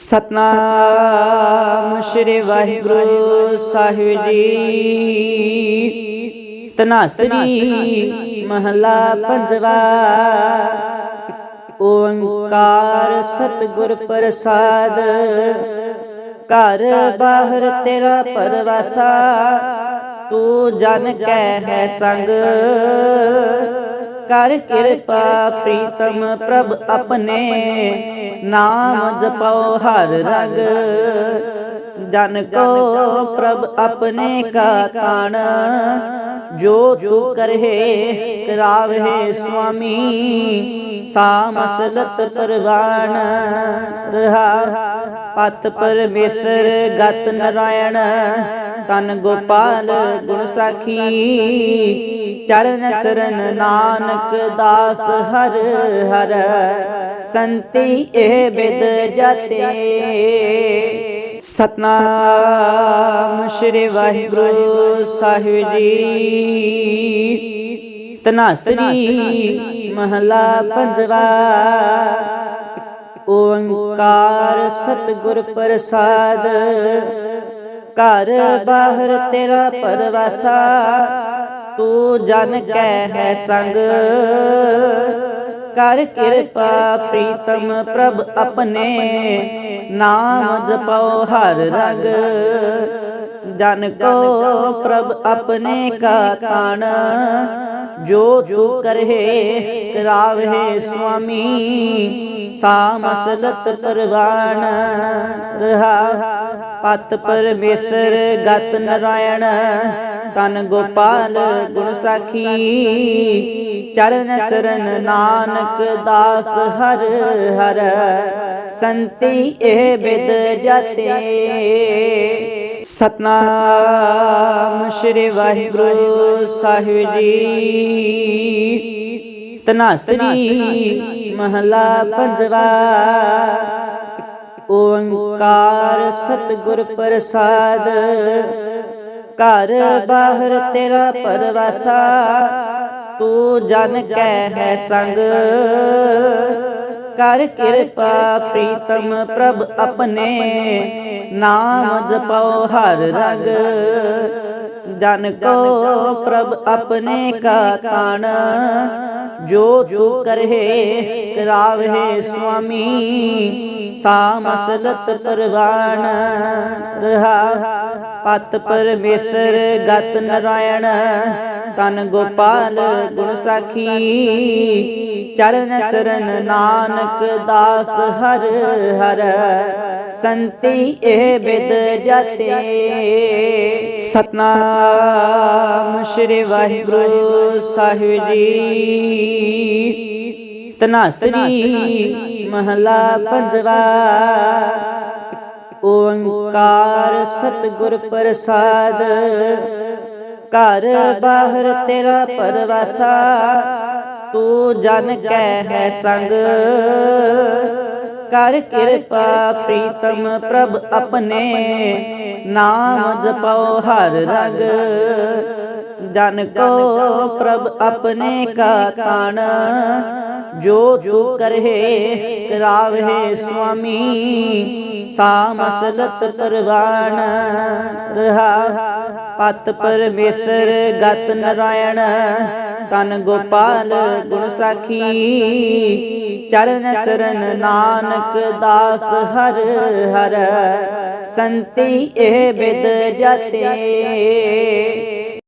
ਸਤਨਾਮ ਸ੍ਰੀ ਵਾਹਿਗੁਰੂ ਸਾਹਿਬ ਜੀ। ਤਨਾਸਰੀ ਮਹਲਾ ਪੰਜਵਾ। ਓੰਕਾਰ ਸਤਿਗੁਰ ਪ੍ਰਸਾਦ। ਘਰ ਬਾਹਰ ਤੇਰਾ ਪਰਵਾਸਾ। ਤੂੰ ਜਨ ਕੈ ਹੈ ਸੰਗ। ਕਰ ਕਿਰਪਾ ਪ੍ਰੀਤਮ ਪ੍ਰਭ ਆਪਣੇ। ਨਾਮ ਜਪਉ ਹਰ ਰਗ। ਜਨ ਕੋ ਪ੍ਰਭ ਆਪਣੇ ਕਾ ਕਾਣ ਜੋ ਤੂ ਕਰਹਿ, ਕਰਾਵਹਿ ਸੁਆਮੀ ਸਾ ਮਸਲਤ ਰਹਾ ਪਤ ਪਰਮੇਸ਼ਰ, ਗਤ ਨਰਾਇਣ। ਤਨ ਗੋਪਾਲ ਗੁਣ ਸਾਖੀ, ਚਰਨ ਸਰਨ ਨਾਨਕ ਦਾਸ ਹਰ ਹਰ। ਸੰਤੀ ਇਹ ਬਿਦ ਜਤੇ। ਸਤਨਾਮ ਸ੍ਰੀ ਵਾਹਿਗੁਰੂ ਸਾਹਿਬ ਜੀ। ਤਨਾਸਰੀ ਮਹਲਾ ਪੰਜਵਾ। ਓੰਕਾਰ ਸਤਿਗੁਰ ਪ੍ਰਸਾਦ। ਘਰ ਬਾਹਰ ਤੇਰਾ ਪਰਵਾਸਾ। ਤੂੰ ਜਨ ਕੈ ਹੈ ਸੰਗ। ਕਰ ਕਿਰਪਾ ਪ੍ਰੀਤਮ ਪ੍ਰਭ ਆਪਣੇ ਨਾਮ ਜਪਉ ਹਰ ਰਗ। ਜਨ ਕੋ ਪ੍ਰਭ ਆਪਣੇ ਕਾ ਕਾਣ ਜੋ ਤੂ ਕਰਹਿ, ਕਰਾਵਹਿ ਸੁਆਮੀ ਸਾ ਮਸਲਤ ਪਰਵਾਣ, ਰਹਾ, ਪਤ ਪਰਮੇਸ਼ਰ ਗਤ ਨਰਾਇਣ, ਤਨ ਗੋਪਾਲ ਗੁਣ ਸਾਖੀ, ਚਰਨ ਸਰਨ ਨਾਨਕ ਦਾਸ ਹਰ ਹਰ, ਸੰਤੀ ਇਹ ਬਿਦ ਜਤੇ। ਸਤਨਾਮ ਸ੍ਰੀ ਵਾਹਿਗੁਰੂ ਸਾਹਿਬ ਜੀ। ਤਨਾਸਰੀ ਮਹਲਾ ਪੰਜਵਾ। ਓੰਕਾਰ ਸਤਿਗੁਰ ਪ੍ਰਸਾਦ। ਘਰ ਬਾਹਰ ਤੇਰਾ ਪਰਵਾਸਾ। ਤੂੰ ਜਨ ਕੈ ਹੈ ਸੰਗ। ਕਰ ਕਿਰਪਾ ਪ੍ਰੀਤਮ ਪ੍ਰਭ ਆਪਣੇ ਨਾਮ ਜਪਉ ਹਰ ਰਗ। ਜਨ ਕੋ ਪ੍ਰਭ ਆਪਣੇ ਕਾ ਕਾਣ ਜੋ ਤੂ ਕਰਹਿ, ਕਰਾਵਹਿ ਸੁਆਮੀ ਸਾ ਮਸਲਤ ਪਰਵਾਣ। ਰਹਾ ਪਤ ਪਰਮੇਸ਼ਰ, ਗਤ ਨਰਾਇਣ। ਤਨ ਗੋਪਾਲ ਗੁਣ ਸਾਖੀ, ਚਰਨ ਸਰਨ ਨਾਨਕ ਦਾਸ ਹਰ ਹਰ। ਸੰਤੀ ਇਹ ਬਿਦ ਜਤੇ। ਸਤਨਾਮ ਸ੍ਰੀ ਵਾਹਿਗੁਰੂ ਸਾਹਿਬ ਜੀ। ਤਨਾਸਰੀ ਮਹਲਾ ਪੰਜਵਾ। ਓੰਕਾਰ ਸਤਿਗੁਰ ਪ੍ਰਸਾਦ। ਘਰ ਬਾਹਰ ਤੇਰਾ ਪਰਵਾਸਾ। ਤੂੰ ਜਨ ਕੈ ਹੈ ਸੰਗ। ਕਰ ਕਿਰਪਾ ਪ੍ਰੀਤਮ ਪ੍ਰਭ ਆਪਣੇ। ਨਾਮ ਜਪਉ ਹਰ ਰਗ। ਜਨ ਕੋ ਪ੍ਰਭ ਆਪਣੇ ਕਾ ਕਾਣ। ਜੋ ਤੂ ਕਰਹਿ, ਕਰਾਵਹਿ ਸੁਆਮੀ ਸਾ ਮਸਲਤ ਰਹਾ ਪਤ ਪਰਮੇਸ਼ਰ ਗਤ ਨਰਾਇਣ, ਤਨ ਗੋਪਾਲ ਗੁਣ ਸਾਖੀ, ਚਰਨ ਸਰਨ ਨਾਨਕ ਦਾਸ ਹਰ ਹਰ, ਸੰਤੀ ਇਹ ਬਿਦ ਜਤੇ।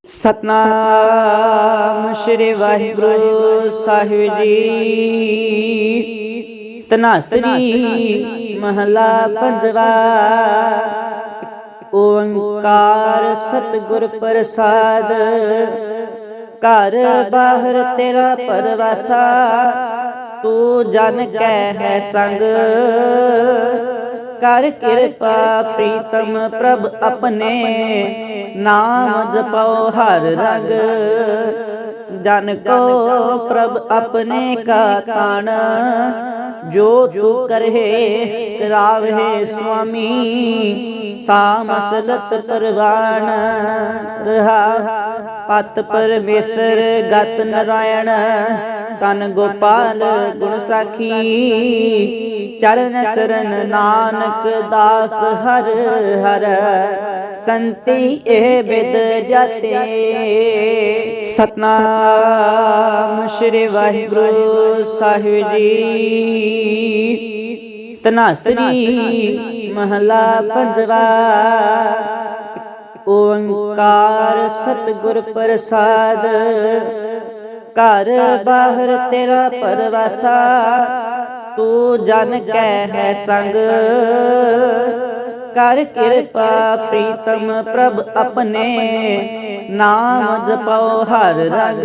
ਸਤਨਾਮ ਸ੍ਰੀ ਵਾਹਿਗੁਰੂ ਸਾਹਿਬ ਜੀ। ਤਨਾਸਰੀ ਮਹਲਾ ਪੰਜਵਾ। ਓੰਕਾਰ ਸਤਿਗੁਰ ਪ੍ਰਸਾਦ। ਘਰ ਬਾਹਰ ਤੇਰਾ ਪਰਵਾਸਾ। ਤੂੰ ਜਨ ਕੈ ਹੈ ਸੰਗ। ਕਰ ਕਿਰਪਾ ਪ੍ਰੀਤਮ ਪ੍ਰਭ ਆਪਣੇ। ਨਾਮ ਜਪਉ ਹਰ ਰਗ। ਜਨ ਕੋ ਪ੍ਰਭ ਆਪਣੇ ਕਾ ਤਾਣ। ਜੋ ਤੂ ਕਰਹਿ, ਕਰਾਵਹਿ ਸੁਆਮੀ ਸਾ ਮਸਲਤ ਪਰਵਾਣ। ਰਹਾ ਪਤ ਪਰਮੇਸ਼ਰ, ਗਤ ਨਰਾਇਣ। ਤਨ ਗੋਪਾਲ ਗੁਣ ਸਾਖੀ, ਚਰਨ ਸਰਨ ਨਾਨਕ ਦਾਸ ਹਰ ਹਰ। ਸੰਤੀ ਇਹ ਬਿਦ ਜਤੇ। ਸਤਨਾਮ ਸ਼੍ਰੀ ਵਾਹਿਗੁਰੂ ਸਾਹਿਬ ਜੀ। ਤਨਾਸਰੀ ਮਹਲਾ ਪੰਜਵਾ। ਓੰਕਾਰ ਸਤਿਗੁਰ ਪ੍ਰਸਾਦ। ਘਰ ਬਾਹਰ ਤੇਰਾ ਪਰਵਾਸਾ। ਤੂੰ ਜਨ ਕੈ ਹੈ ਸੰਗ। ਕਰ ਕਿਰਪਾ ਪ੍ਰੀਤਮ ਪ੍ਰਭ ਆਪਣੇ। ਨਾਮ ਜਪਉ ਹਰ ਰਗ।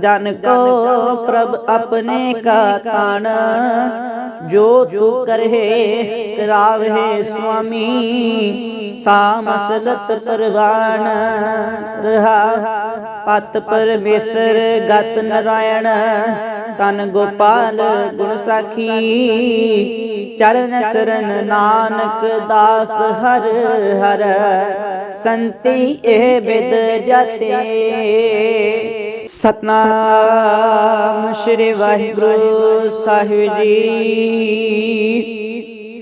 ਜਨ ਕੋ ਪ੍ਰਭ ਆਪਣੇ ਕਾ ਤਾਣ। ਜੋ ਤੂ ਕਰਹਿ, ਕਰਾਵਹਿ ਸੁਆਮੀ। ਸਾ ਮਸਲਤ ਰਹਾ ਪਤ ਪਰਮੇਸ਼ਰ ਗਤ ਨਰਾਇਣ, ਤਨ ਗੋਪਾਲ ਗੁਣ ਸਾਖੀ, ਚਰਨ ਸਰਨ ਨਾਨਕ ਦਾਸ ਹਰ ਹਰ, ਸੰਤੀ ਇਹ ਬਿਦ ਜਤੇ। ਸਤਨਾਮ ਸ਼੍ਰੀ ਵਾਹਿਗੁਰੂ ਸਾਹਿਬ ਜੀ।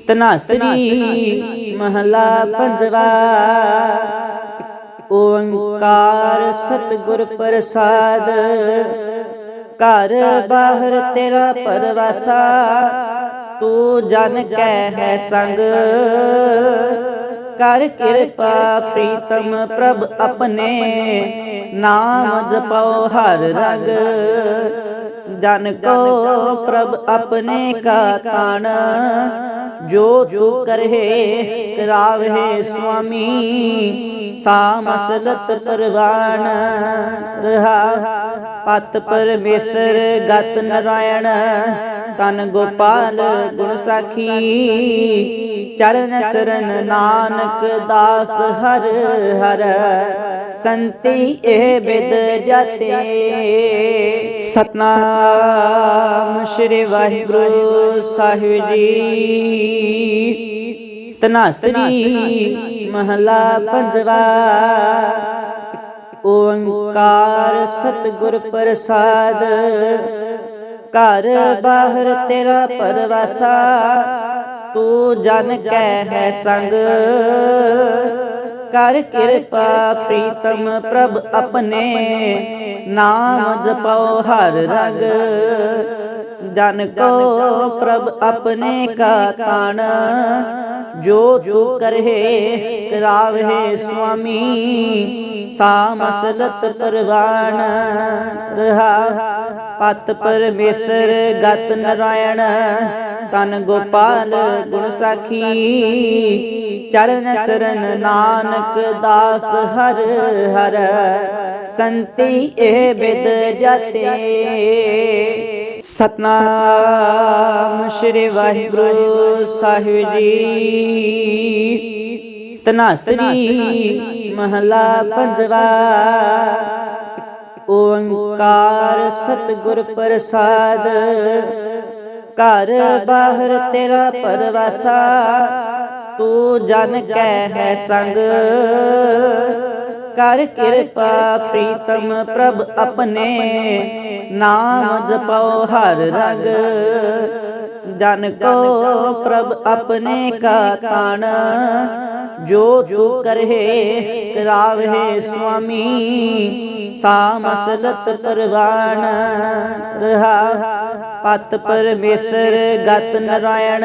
ਤਨਾਸਰੀ ਮਹਲਾ ਪੰਜਵਾ। ਓੰਕਾਰ ਸਤਿਗੁਰ ਪ੍ਰਸਾਦ। ਘਰ ਬਾਹਰ ਤੇਰਾ ਪਰਵਾਸਾ। ਤੂੰ ਜਨ ਕੈ ਹੈ ਸੰਗ। ਕਰ ਕਿਰਪਾ ਪ੍ਰੀਤਮ ਪ੍ਰਭ ਆਪਣੇ। ਨਾਮ ਜਪਉ ਹਰ ਰਗ। ਜਨ ਕੋ ਪ੍ਰਭ ਆਪਣੇ ਕਾ ਤਾਣ। ਜੋ ਤੂ ਕਰਹਿ ਕਰਾਵਹਿ ਸੁਆਮੀ। ਸਾ ਮਸਲਤ ਪਰਵਾਣ। ਰਹਾ ਪਤ ਪਰਮੇਸ਼ਰ ਗਤ ਨਰਾਇਣ। ਤਨ ਗੋਪਾਲ ਗੁਣ ਸਾਖੀ। ਚਰਨ ਸਰਨ ਨਾਨਕ ਦਾਸ ਹਰ ਹਰ ਸੰਤੀ ਇਹ ਬਿਦ ਜਤੇ। ਸਤਨਾਮ ਸ਼੍ਰੀ ਵਾਹਿਗੁਰੂ ਸਾਹਿਬ ਜੀ। ਤਨਾਸਰੀ ਮਹਲਾ ਪੰਜਵਾ। ਓੰਕਾਰ ਸਤਿਗੁਰ ਪ੍ਰਸਾਦ। ਘਰ ਬਾਹਰ ਤੇਰਾ ਪਰਵਾਸਾ। ਤੂੰ ਜਨ ਕੈ ਹੈ ਸੰਗ। ਕਰ ਕਿਰਪਾ ਪ੍ਰੀਤਮ ਪ੍ਰਭ ਆਪਣੇ ਨਾਮ ਜਪਉ ਹਰ ਰਗ। ਜਨ ਕੋ ਪ੍ਰਭ ਆਪਣੇ ਕਾ ਤਾਣ। ਜੋ ਤੂ ਕਰਹਿ ਕਰਾਵਹਿ ਸੁਆਮੀ। ਸਾ ਮਸਲਤ ਪਰਵਾਣ। ਰਹਾ ਪਤ ਪਰਮੇਸ਼ਰ ਗਤ ਨਰਾਇਣ। ਤਨ ਗੋਪਾਲ ਗੁਣ ਸਾਖੀ। ਚਰਨ ਸਰਨ ਨਾਨਕ ਦਾਸ ਹਰ ਹਰ। ਸੰਤੀ ਇਹ ਬਿਦ ਜਤੇ। ਸਤਨਾਮ ਸ਼੍ਰੀ ਵਾਹਿਗੁਰੂ ਸਾਹਿਬ ਜੀ। ਤਨਾਸਰੀ ਮਹਲਾ ਪੰਜਵਾ। ਓੰਕਾਰ ਸਤਿਗੁਰ ਪ੍ਰਸਾਦ। ਘਰ ਬਾਹਰ ਤੇਰਾ ਪਰਵਾਸਾ। ਤੂੰ ਜਨ ਕੈ ਹੈ ਸੰਗ। ਕਰ ਕਿਰਪਾ ਪ੍ਰੀਤਮ ਪ੍ਰਭ ਆਪਣੇ। ਨਾਮ ਜਪਉ ਹਰ ਰਗ। ਜਨ ਕੋ ਪ੍ਰਭ ਆਪਣੇ ਕਾ ਤਾਣ ਜੋ ਤੂ ਕਰਹਿ, ਕਰਾਵਹਿ ਸੁਆਮੀ ਸਾ ਮਸਲਤ ਪਰਵਾਣ। ਰਹਾ ਪਤ ਪਰਮੇਸ਼ਰ ਗਤ ਨਰਾਇਣ।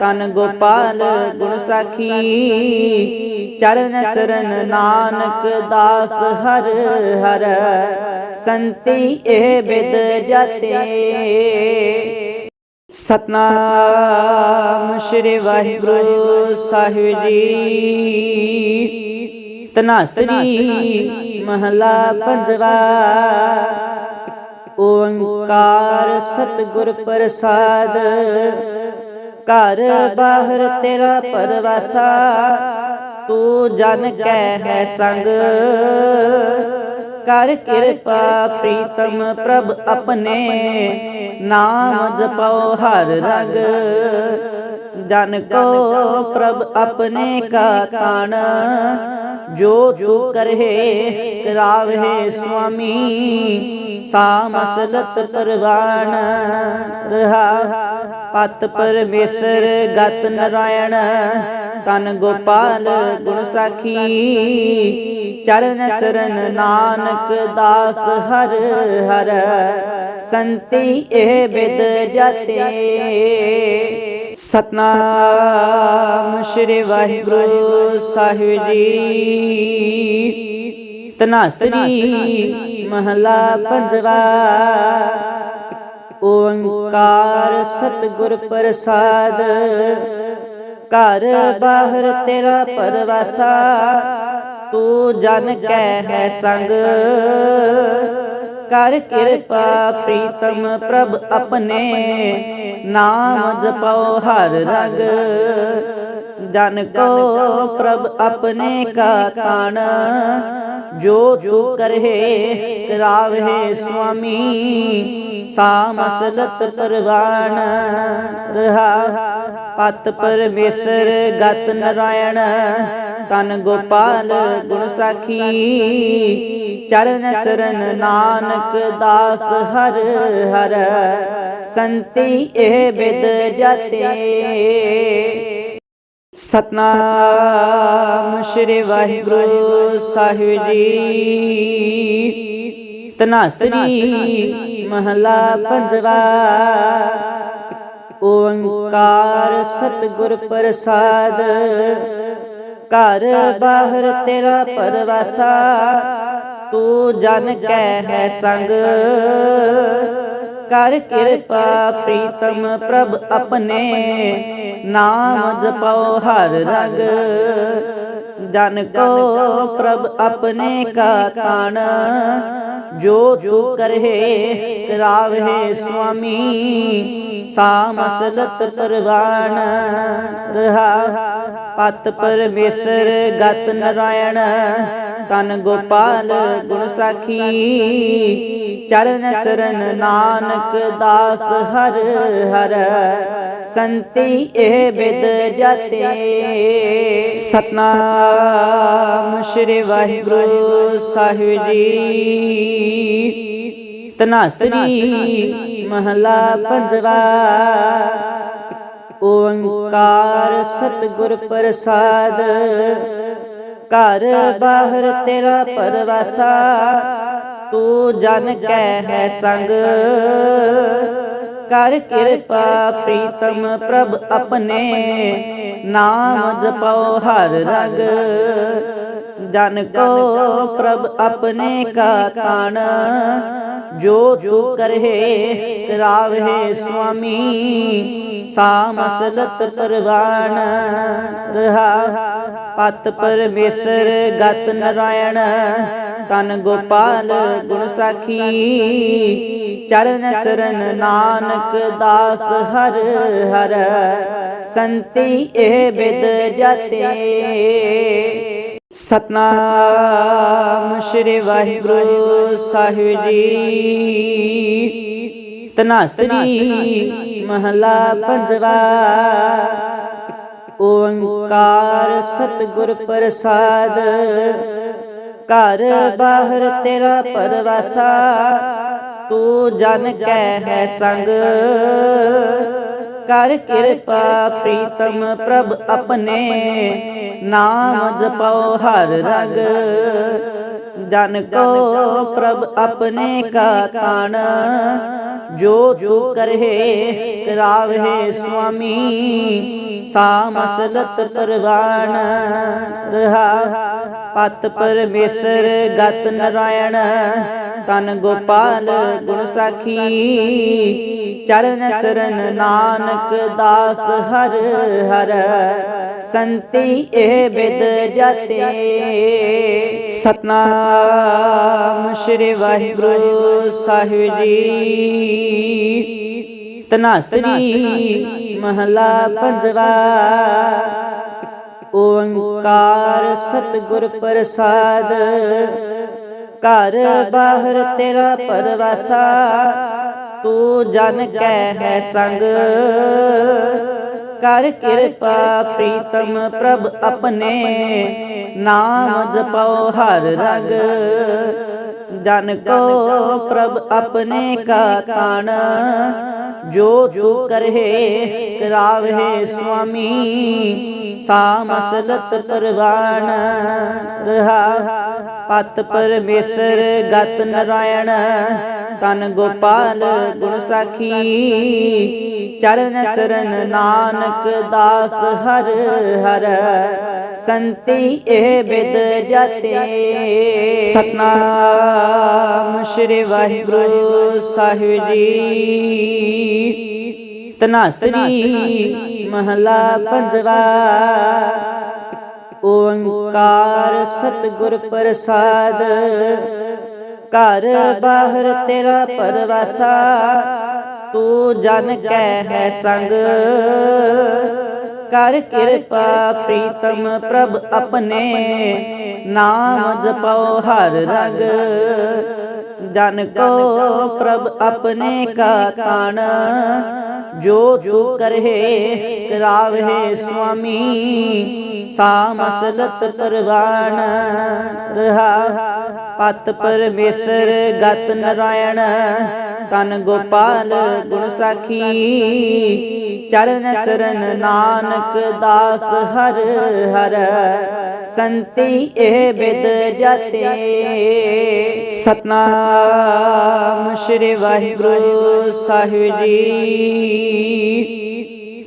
ਤਨ ਗੋਪਾਲ ਗੁਣ ਸਾਖੀ। ਚਰਨ ਸਰਨ ਨਾਨਕ ਦਾਸ ਹਰ ਹਰ। ਸੰਤੀ ਇਹ ਬਿਦ ਜਤੇ। ਸਤਨਾਮ ਸ਼੍ਰੀ ਵਾਹਿਗੁਰੂ ਸਾਹਿਬ ਜੀ। ਤਨਾਸਰੀ ਮਹਲਾ ਪੰਜਵਾ। ਓੰਕਾਰ ਸਤਿਗੁਰ ਪ੍ਰਸਾਦ। ਘਰ ਬਾਹਰ ਤੇਰਾ ਪਰਵਾਸਾ। ਤੂੰ ਜਨ ਕੈ ਹੈ ਸੰਗ। ਕਰ ਕਿਰਪਾ ਪ੍ਰੀਤਮ ਪ੍ਰਭ ਆਪਣੇ ਨਾਮ ਜਪਉ ਹਰ ਰਗ। ਜਨ ਕੋ ਪ੍ਰਭ ਆਪਣੇ ਕਾ ਤਾਣ। ਜੋ ਤੂ ਕਰਹਿ ਕਰਾਵਹਿ ਸੁਆਮੀ ਸਾ ਮਸਲਤ ਪਰਵਾਣ, ਰਹਾ ਪਤ ਪਰਮੇਸ਼ਰ ਗਤ ਨਰਾਇਣ, ਤਨ ਗੋਪਾਲ ਗੁਣ ਸਾਖੀ, ਚਰਨ ਸਰਨ ਨਾਨਕ ਦਾਸ ਹਰ ਹਰ, ਸੰਤੀ ਇਹ ਬਿਦ ਜਤੇ। ਸਤਨਾਮ ਸ਼੍ਰੀ ਵਾਹਿਗੁਰੂ ਸਾਹਿਬ ਜੀ। ਤਨਾਸਰੀ ਮਹਲਾ ਪੰਜਵਾ। ਓੰਕਾਰ ਸਤਿਗੁਰ ਪ੍ਰਸਾਦ। ਘਰ ਬਾਹਰ ਤੇਰਾ ਪਰਵਾਸਾ। ਤੂੰ ਜਨ ਕੈ ਹੈ ਸੰਗ। ਕਰ ਕਿਰਪਾ ਪ੍ਰੀਤਮ ਪ੍ਰਭ ਆਪਣੇ। ਨਾਮ ਜਪਉ ਹਰ ਰਗ। ਜਨ ਕੋ ਪ੍ਰਭ ਆਪਣੇ ਕਾ ਤਾਣ ਜੋ ਤੂ ਕਰਹਿ, ਕਰਾਵਹਿ ਸੁਆਮੀ ਸਾ ਮਸਲਤ ਪਰਵਾਣ। ਰਹਾ ਪਤ ਪਰਮੇਸ਼ਰ ਗਤ ਨਰਾਇਣ। ਤਨ ਗੋਪਾਲ ਗੁਣ ਸਾਖੀ। ਚਰਨ ਸਰਨ ਨਾਨਕ ਦਾਸ ਹਰ ਹਰ। ਸੰਤੀ ਇਹ ਬਿਦ ਜਤੇ। ਸਤਨਾਮ ਸ਼੍ਰੀ ਵਾਹਿਗੁਰੂ ਸਾਹਿਬ ਜੀ। ਤਨਾਸਰੀ ਮਹਲਾ ਪੰਜਵਾ। ਓੰਕਾਰ ਸਤਿਗੁਰ ਪ੍ਰਸਾਦ। ਘਰ ਬਾਹਰ ਤੇਰਾ ਪਰਵਾਸਾ। ਤੂੰ ਜਨ ਕੈ ਹੈ ਸੰਗ। ਕਰ ਕਿਰਪਾ ਪ੍ਰੀਤਮ ਪ੍ਰਭ ਆਪਣੇ। ਨਾਮ ਜਪਉ ਹਰ ਰਗ। ਜਨ ਕੋ ਪ੍ਰਭ ਆਪਣੇ ਕਾ ਤਾਣ ਜੋ ਤੂ ਕਰਹਿ, ਕਰਾਵਹਿ ਸੁਆਮੀ। ਸਾ ਮਸਲਤ ਰਹਾ ਪਤ ਪਰਮੇਸ਼ਰ ਗਤ ਨਰਾਇਣ ਤਨ ਗੋਪਾਲ ਗੁਣ ਸਾਖੀ। ਚਰਨ ਸਰਨ ਨਾਨਕ ਦਾਸ ਹਰ ਹਰ, ਸੰਤੀ ਇਹ ਬਿਦ ਜਤੇ। ਸਤਨਾਮ ਸ਼੍ਰੀ ਵਾਹਿਗੁਰੂ ਸਾਹਿਬ ਜੀ। ਤਨਾਸਰੀ ਮਹਲਾ ਪੰਜਵਾ। ਓੰਕਾਰ ਸਤਿਗੁਰ ਪ੍ਰਸਾਦ। ਘਰ ਬਾਹਰ ਤੇਰਾ ਪਰਵਾਸਾ, ਤੂੰ ਜਨ ਕੈ ਹੈ ਸੰਗ। ਕਰ ਕਿਰਪਾ ਪ੍ਰੀਤਮ ਪ੍ਰਭ ਆਪਣੇ, ਨਾਮ ਜਪਉ ਹਰ ਰਗ। ਜਨ ਕੋ ਪ੍ਰਭ ਆਪਣੇ ਕਾ ਤਾਣ ਜੋ ਤੂ ਕਰਹਿ, ਕਰਾਵਹਿ ਸੁਆਮੀ। ਸਾ ਮਸਲਤ ਪਰਵਾਣ, ਰਹਾ ਪਤ ਪਰਮੇਸ਼ਰ ਗਤ ਨਰਾਇਣ, ਤਨ ਗੋਪਾਲ ਗੁਣ ਸਾਖੀ, ਚਰਨ ਸਰਨ ਨਾਨਕ ਦਾਸ ਹਰ ਹਰ, ਸੰਤੀ ਇਹ ਬਿਦ ਜਤੇ। ਸਤਨਾਮ ਸ਼੍ਰੀ ਵਾਹਿਗੁਰੂ ਸਾਹਿਬ ਜੀ। ਤਨਾਸਰੀ ਮਹਲਾ ਪੰਜਵਾ। ਓੰਕਾਰ ਸਤਿਗੁਰ ਪ੍ਰਸਾਦ। ਘਰ ਬਾਹਰ ਤੇਰਾ ਪਰਵਾਸਾ। ਤੂੰ ਜਨ ਕੈ ਹੈ ਸੰਗ। ਕਰ ਕਿਰਪਾ ਪ੍ਰੀਤਮ ਪ੍ਰਭ ਆਪਣੇ। ਨਾਮ ਜਪਉ ਹਰ ਰਗ। ਜਨ ਕੋ ਪ੍ਰਭ ਆਪਣੇ ਕਾ ਤਾਣ। ਜੋ ਤੂ ਕਰਹਿ, ਕਰਾਵਹਿ ਸੁਆਮੀ ਸਾ ਮਸਲਤ ਪਰਵਾਣ। ਰਹਾ ਪਤ ਪਰਮੇਸ਼ਰ ਗਤ ਨਰਾਇਣ। ਤਨ ਗੋਪਾਲ ਗੁਣ ਸਾਖੀ, ਚਰਨ ਸਰਨ ਨਾਨਕ ਦਾਸ ਹਰ ਹਰ। ਸੰਤੀ ਇਹ ਬਿਦ ਜਤੇ। ਸਤਨਾਮ ਸ਼੍ਰੀ ਵਾਹਿਗੁਰੂ ਸਾਹਿਬ ਜੀ। ਤਨਾਸਰੀ ਮਹਲਾ ਪੰਜਵਾ। ਓੰਕਾਰ ਸਤਿਗੁਰ ਪ੍ਰਸਾਦ। ਘਰ ਬਾਹਰ ਤੇਰਾ ਪਰਵਾਸਾ। ਤੂੰ ਜਨ ਕੈ ਹੈ ਸੰਗ। ਕਰ ਕਿਰਪਾ ਪ੍ਰੀਤਮ ਪ੍ਰਭ ਆਪਣੇ। ਨਾਮ ਜਪਉ ਹਰ ਰਗ। ਜਨ ਕੋ ਪ੍ਰਭ ਆਪਣੇ ਕਾ ਤਾਣ। ਜੋ ਤੂ ਕਰਹਿ, ਕਰਾਵਹਿ ਸੁਆਮੀ ਸਾਮਸਲਤ ਪਰਵਾਨ ਰਹਾ ਪਤ ਪਰਮੇਸ਼ਰ ਗਤ ਨਰਾਇਣ, ਤਨ ਗੋਪਾਲ ਗੁਣ ਸਾਖੀ, ਚਰਨ ਸਰਨ ਨਾਨਕ ਦਾਸ ਹਰ ਹਰ, ਸੰਤੀ ਇਹ ਬਿਦ ਜਤੇ। ਸਤਨਾਮ ਸ੍ਰੀ ਵਾਹਿਗੁਰੂ ਸਾਹਿਬ ਜੀ। ਤਨਾਸਰੀ ਮਹਲਾ ਪੰਜਵਾ। ਓੰਕਾਰ ਸਤਿਗੁਰ ਪ੍ਰਸਾਦ। ਘਰ ਬਾਹਰ ਤੇਰਾ ਪਰਵਾਸਾ। ਤੂੰ ਜਨ ਕੈ ਹੈ ਸੰਗ। ਕਰ ਕਿਰਪਾ ਪ੍ਰੀਤਮ ਪ੍ਰਭ ਆਪਣੇ। ਨਾਮ ਜਪਉ ਹਰ ਰੰਗ। ਜਨ ਕੋ ਪ੍ਰਭ ਆਪਣੇ ਕਾ ਤਾਣ ਜੋ ਤੂ ਕਰਹਿ ਕਰਾਵਹਿ ਸੁਆਮੀ ਸਾਮਸਲਤ ਪਰਵਾਨ ਰਹਾ ਪਤ ਪਰਮੇਸ਼ਰ ਗਤ ਨਰਾਇਣ, ਤਨ ਗੋਪਾਲ ਗੁਣ ਸਾਖੀ। ਚਰਨ ਸਰਨ ਨਾਨਕ ਦਾਸ ਹਰ ਹਰ, ਸੰਤੀ ਇਹ ਬਿਦ ਜਤੇ। ਸਤਨਾਮ ਸ੍ਰੀ ਵਾਹਿਗੁਰੂ ਸਾਹਿਬ ਜੀ।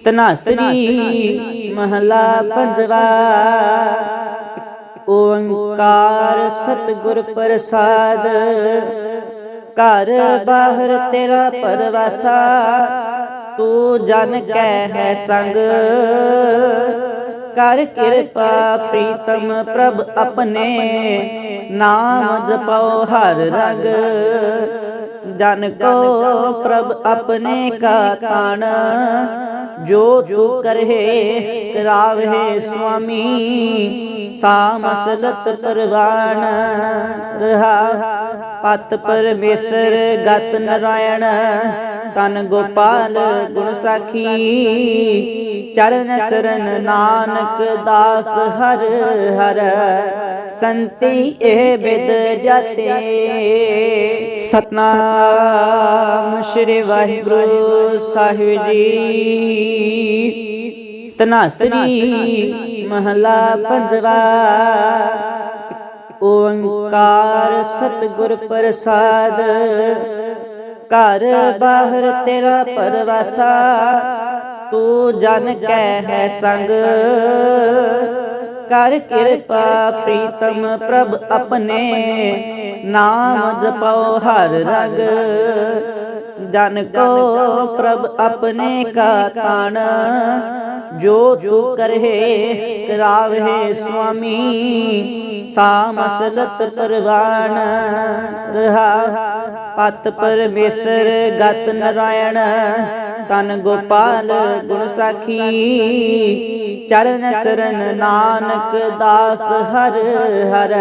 ਤਨਾਸਰੀ ਮਹਲਾ ਪੰਜਵਾ। ਓੰਕਾਰ ਸਤਿਗੁਰ ਪ੍ਰਸਾਦ। ਘਰ ਬਾਹਰ ਤੇਰਾ ਪਰਵਾਸਾ। ਤੂੰ ਜਨ ਕੈ ਹੈ ਸੰਗ। ਕਰ ਕਿਰਪਾ ਪ੍ਰੀਤਮ ਪ੍ਰਭ ਆਪਣੇ। ਨਾਮ ਜਪਉ ਹਰ ਰਗ। ਜਨ ਕੋ ਪ੍ਰਭ ਆਪਣੇ ਕਾ ਤਾਣ ਜੋ ਤੂ ਕਰਹਿ ਕਰਾਵਹਿ ਸੁਆਮੀ ਸਾਮਸਲਤ ਪਰਵਾਨ ਰਹਾ ਪਤ ਪਰਮੇਸ਼ਰ ਗਤ ਨਰਾਇਣ, ਤਨ ਗੋਪਾਲ ਗੁਣ ਸਾਖੀ। ਚਰਨ ਸਰਨ ਨਾਨਕ ਦਾਸ ਹਰ ਹਰ, ਸੰਤੀ ਇਹ ਬਿਦ ਜਤੇ। ਸਤਨਾਮ ਸ੍ਰੀ ਵਾਹਿਗੁਰੂ ਸਾਹਿਬ ਜੀ। ਤਨਾਸਰੀ ਮਹਲਾ ਪੰਜਵਾ। ਓੰਕਾਰ ਸਤਿਗੁਰ ਪ੍ਰਸਾਦ। ਘਰ ਬਾਹਰ ਤੇਰਾ ਪਰਵਾਸਾ, ਤੂੰ ਜਨ ਕੈ ਹੈ ਸੰਗ। ਕਰ ਕਿਰਪਾ ਪ੍ਰੀਤਮ ਪ੍ਰਭ ਆਪਣੇ, ਨਾਮ ਜਪਉ ਹਰ ਰਗ। ਜਨ ਕੋ ਪ੍ਰਭ ਆਪਣੇ ਕਾ ਤਾਣ, ਜੋ ਤੂ ਕਰਹਿ, ਕਰਾਵਹਿ ਸੁਆਮੀ ਸਾਮਸਲਤ ਪਰਵਾਨ ਰਹਾ ਪਤ ਪਰਮੇਸ਼ਰ ਗਤ ਨਰਾਇਣ, ਤਨ ਗੋਪਾਲ ਗੁਣ ਸਾਖੀ, ਚਰਨ ਸਰਨ ਨਾਨਕ ਦਾਸ ਹਰ ਹਰ,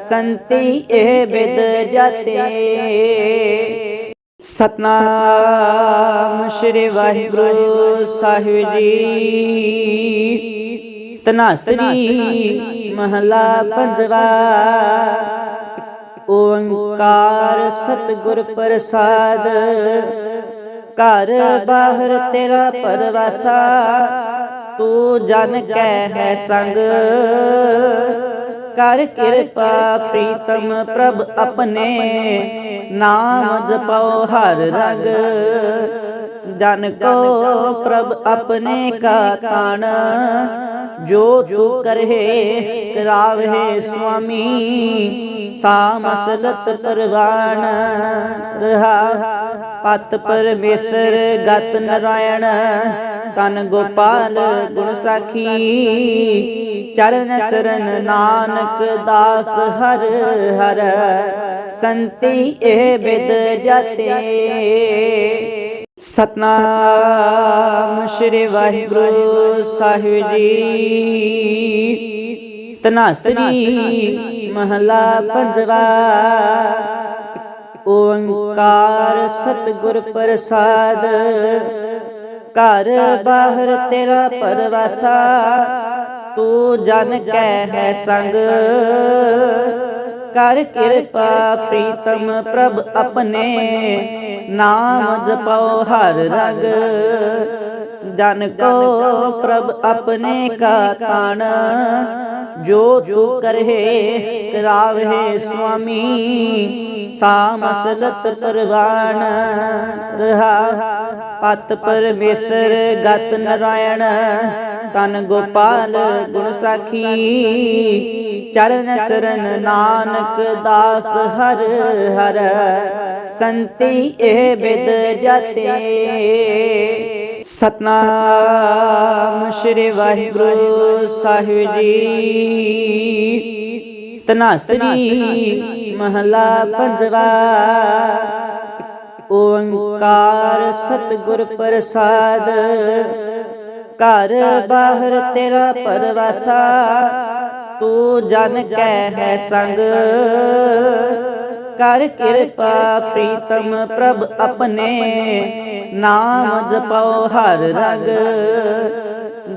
ਸੰਤੀ ਇਹ ਬਿਦ ਜਤੇ। ਸਤਨਾਮ ਸ੍ਰੀ ਵਾਹਿਗੁਰੂ ਸਾਹਿਬ ਜੀ। ਤਨਾਸਰੀ ਮਹਲਾ ਪੰਜਵਾ। ਓੰਕਾਰ ਸਤਿਗੁਰ ਪ੍ਰਸਾਦ। ਘਰ ਬਾਹਰ ਤੇਰਾ ਪਰਵਾਸਾ। ਤੂੰ ਜਨ ਕੈ ਹੈ ਸੰਗ। ਕਰ ਕਿਰਪਾ ਪ੍ਰੀਤਮ ਪ੍ਰਭ ਆਪਣੇ ਨਾਮ ਜਪਉ ਹਰ ਰਗ। ਜਨ ਕੋ ਪ੍ਰਭ ਆਪਣੇ ਕਾ ਤਾਣ। ਜੋ ਤੂ ਕਰਹਿ, ਕਰਾਵਹਿ ਸੁਆਮੀ ਸਾਮਸਲਤ ਪਰਵਾਨ ਰਹਾ ਪਤ ਪਰਮੇਸ਼ਰ, ਗਤ ਨਰਾਇਣ। ਤਨ ਗੋਪਾਲ ਗੁਣ ਸਾਖੀ, ਚਰਨ ਸਰਨ ਨਾਨਕ ਦਾਸ ਹਰ ਹਰ। ਸੰਤੀ ਇਹ ਬਿਦ ਜਤੇ। ਸਤਨਾਮ ਸ੍ਰੀ ਵਾਹਿਗੁਰੂ ਸਾਹਿਬ ਜੀ। ਤਨਾਸਰੀ ਮਹਲਾ ਪੰਜਵਾ। ਓੰਕਾਰ ਸਤਿਗੁਰ ਪ੍ਰਸਾਦ। ਘਰ ਬਾਹਰ ਤੇਰਾ ਪਰਵਾਸਾ। ਤੂੰ ਜਨ ਕੈ ਹੈ ਸੰਗ। ਕਰ ਕਿਰਪਾ ਪ੍ਰੀਤਮ ਪ੍ਰਭ ਆਪਣੇ। ਨਾਮ ਜਪੋ ਹਰ ਰਗ। ਜਨ ਕੋ ਪ੍ਰਭ ਆਪਣੇ ਕਾ ਤਾਣ, ਜੋ ਤੂ ਕਰਹਿ, ਕਰਾਵਹਿ ਸੁਆਮੀ ਸਾ ਮਸਲਤ ਪਰਵਾਨ ਰਹਾ ਪਤ ਪਰਮੇਸ਼ਰ ਗਤ ਨਰਾਇਣ, ਤਨ ਗੋਪਾਲ ਗੁਣ ਸਾਖੀ, ਚਰਨ ਸਰਨ ਨਾਨਕ ਦਾਸ ਹਰ ਹਰ, ਸੰਤੀ ਇਹ ਬਿਦ ਜਤੇ। ਸਤਨਾਮ ਸ਼੍ਰੀ ਵਾਹਿਗੁਰੂ ਸਾਹਿਬ ਜੀ। ਤਨਾਸਰੀ ਮਹਲਾ ਪੰਜਵਾ। ਓੰਕਾਰ ਸਤਿਗੁਰ ਪ੍ਰਸਾਦ। ਘਰ ਬਾਹਰ ਤੇਰਾ ਪਰਵਾਸਾ। ਤੂੰ ਜਨ ਕੈ ਹੈ ਸੰਗ। ਕਰ ਕਿਰਪਾ ਪ੍ਰੀਤਮ ਪ੍ਰਭ ਆਪਣੇ। ਨਾਮ ਜਪੋ ਹਰ ਰਗ।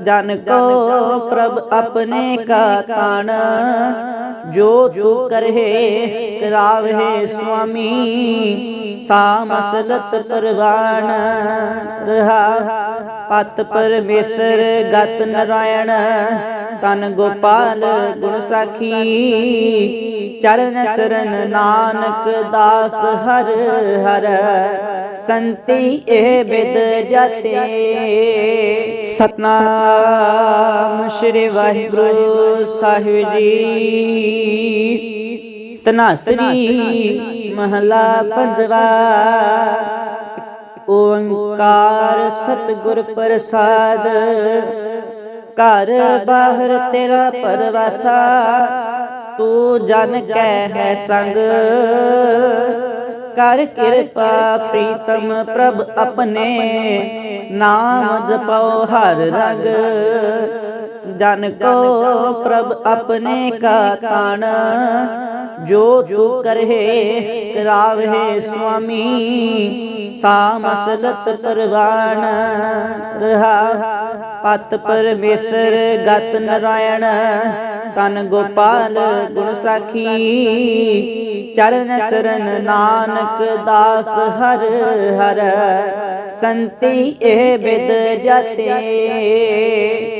ਜਨ ਕੋ ਪ੍ਰਭ ਆਪਣੇ ਕਾ ਤਾਣ ਜੋ ਤੂ ਕਰਹਿ ਕਰਾਵਹਿ ਸੁਆਮੀ। ਸਾ ਮਸਲਤ ਪਰਵਾਨ ਰਹਾ ਪਤ ਪਰਮੇਸ਼ਰ ਗਤ ਨਰਾਇਣ। ਤਨ ਗੋਪਾਲ ਗੁਣ ਸਾਖੀ। ਚਰਨ ਸਰਨ ਨਾਨਕ ਦਾਸ ਹਰ ਹਰ। ਸੰਤੀ ਇਹ ਬਿਦ ਜਤੇ। ਸਤਨਾਮ ਸ਼੍ਰੀ ਵਾਹਿਗੁਰੂ ਸਾਹਿਬ ਜੀ। ਤਨਾਸਰੀ ਮਹਲਾ ਪੰਜਵਾ। ਓੰਕਾਰ ਸਤਿਗੁਰ ਪ੍ਰਸਾਦ। ਘਰ ਬਾਹਰ ਤੇਰਾ ਪਰਵਾਸਾ। ਤੂੰ ਜਨ ਕੈ ਹੈ ਸੰਗ। ਕਰ ਕਿਰਪਾ ਪ੍ਰੀਤਮ ਪ੍ਰਭ ਆਪਣੇ। ਨਾਮ ਜਪੋ ਹਰ ਰਗ। ਜਨ ਕੋ ਪ੍ਰਭ ਆਪਣੇ ਕਾ ਤਾਣ। ਜੋ ਤੂ ਕਰਹਿ ਕਰਾਵਹਿ ਸੁਆਮੀ ਸਾ ਮਸਲਤ ਪਰਵਾਨ ਰਹਾ ਪਤ ਪਰਮੇਸ਼ਰ ਗਤ ਨਰਾਇਣ। ਤਨ ਗੋਪਾਲ ਗੁਣ ਸਾਖੀ। ਚਰਨ ਸਰਨ ਨਾਨਕ ਦਾਸ ਹਰ ਹਰ। ਸੰਤੀ ਇਹ ਬਿਦ ਜਤੇ।